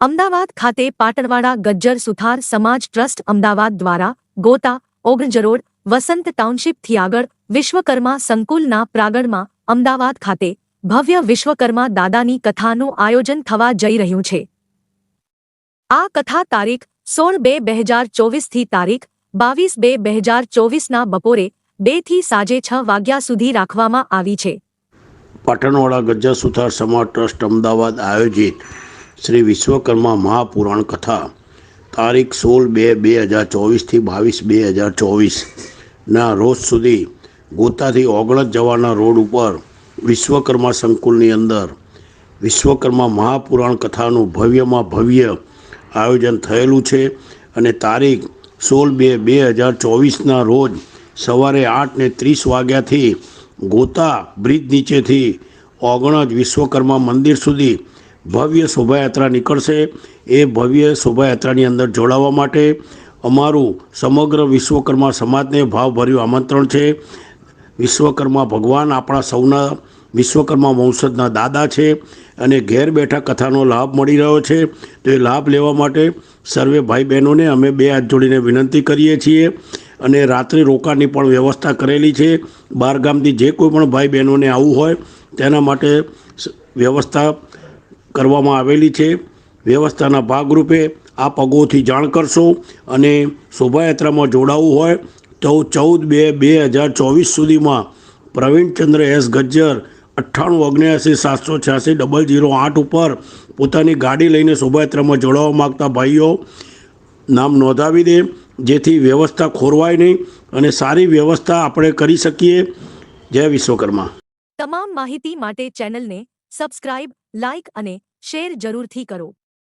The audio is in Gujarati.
અમદાવાદ ખાતે પાટણવાડા ગજ્જર સુથાર સમાજ ટ્રસ્ટ અમદાવાદ દ્વારા ગોતા, ઓગણજરોડ, વસંત ટાઉનશીપથી આગળ વિશ્વકર્મા સંકુલના પ્રાગણમાં અમદાવાદ ખાતે ભવ્ય વિશ્વકર્મા દાદાની કથાનું આયોજન થવા જઈ રહ્યું છે. આ કથા તારીખ સોળ બે બે હજાર ચોવીસથી તારીખ બાવીસ બે બે હજાર ચોવીસના બપોરે બેથી સાંજે છ વાગ્યા સુધી રાખવામાં આવી છે. પાટણવાડા ગજ્જર સુથાર સમાજ ટ્રસ્ટ અમદાવાદ આયોજિત શ્રી વિશ્વકર્મા મહાપુરાણ કથા, તારીખ સોળ બે બે હજાર ચોવીસથી બાવીસ બે હજાર ચોવીસના રોજ સુધી ગોતાથી ઓગણજ જવાના રોડ ઉપર વિશ્વકર્મા સંકુલની અંદર વિશ્વકર્મા મહાપુરાણ કથાનું ભવ્યમાં ભવ્ય આયોજન થયેલું છે અને તારીખ સોળ બે બે હજાર ચોવીસના રોજ સવારે આઠને ત્રીસ વાગ્યાથી ગોતા બ્રિજ નીચેથી ઓગણજ વિશ્વકર્મા મંદિર સુધી ભવ્ય શોભાયાત્રા નીકળશે. એ ભવ્ય શોભાયાત્રાની અંદર જોડાવા માટે અમારું સમગ્ર વિશ્વકર્મા સમાજને ભાવભર્યું આમંત્રણ છે. વિશ્વકર્મા ભગવાન આપણા સૌના, વિશ્વકર્મા વંશજના દાદા છે અને ઘેર બેઠા કથાનો લાભ મળી રહ્યો છે. તો એ લાભ લેવા માટે સર્વે ભાઈ બહેનોને અમે બે હાથ જોડીને વિનંતી કરીએ છીએ. અને રાત્રિ રોકાણની પણ વ્યવસ્થા કરેલી છે. બહારગામથી જે કોઈ પણ ભાઈ બહેનોને આવવું હોય, તેના માટે વ્યવસ્થા કરવામાં આવેલી છે. વ્યવસ્થાના ભાગરૂપે આ પગોથી જાણ કરશો અને શોભાયાત્રામાં જોડાવવું હોય, તો ચૌદ બે બે હજાર ચોવીસ સુધીમાં પ્રવીણચંદ્ર એસ ગજ્જર અઠ્ઠાણું ઓગણ્યાસી સાતસો છ્યાસી ડબલ જીરો આઠ ઉપર પોતાની ગાડી લઈને શોભાયાત્રામાં જોડાવા માગતા ભાઈઓ, નામ નોંધાવી દે. જેથી વ્યવસ્થા ખોરવાય નહીં અને સારી વ્યવસ્થા આપણે કરી શકીએ. જય વિશ્વકર્મા. તમામ માહિતી માટે ચેનલને સબસ્ક્રાઇબ, લાઇક અને શેર જરૂરથી કરો.